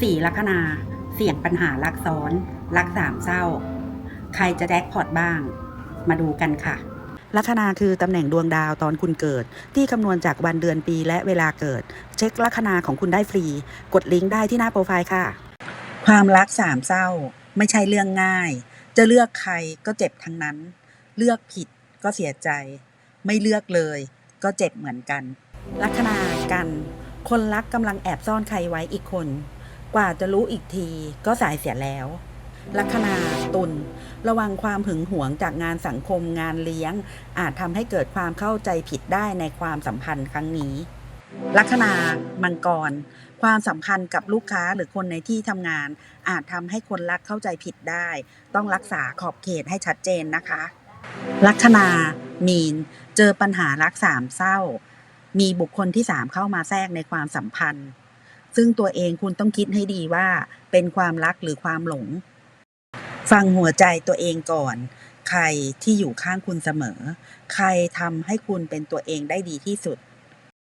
สี่ลัคนาเสี่ยงปัญหารักซ้อนรักสามเศร้า ใครจะแดกพอตบ้าง มาดูกันค่ะ ลัคนาคือตำแหน่งดวงดาวตอนคุณเกิด ที่คำนวณจากวันเดือนปีและเวลาเกิด เช็คลัคนาของคุณได้ฟรี กดลิงก์ได้ที่หน้าโปรไฟล์ค่ะ ความรักสามเศร้า ไม่ใช่เรื่องง่าย จะเลือกใครก็เจ็บทั้งนั้น เลือกผิดก็เสียใจ ไม่เลือกเลย ก็เจ็บเหมือนกัน ลัคนากัน คนรักกำลังแอบซ่อนใครไว้อีกคน กว่าจะรู้อีกทีก็สายเสียแล้ว ลัคนาตุลระวังความหึงหวงจากงานสังคมงานเลี้ยง อาจทำให้เกิดความเข้าใจผิดได้ในความสัมพันธ์ครั้งนี้ ลัคนามังกร ความสัมพันธ์กับลูกค้าหรือคนในที่ทำงาน อาจทำให้คนรักเข้าใจผิดได้ ต้องรักษาขอบเขตให้ชัดเจนนะคะ ลัคนามีน เจอปัญหารักสามเศร้า มีบุคคลที่สามเข้ามาแทรกในความสัมพันธ์ ซึ่งตัวเองคุณต้องคิดให้ดีว่าเป็นความรักหรือความหลง ฟังหัวใจตัวเองก่อน ใครที่อยู่ข้างคุณเสมอ ใครทำให้คุณเป็นตัวเองได้ดีที่สุด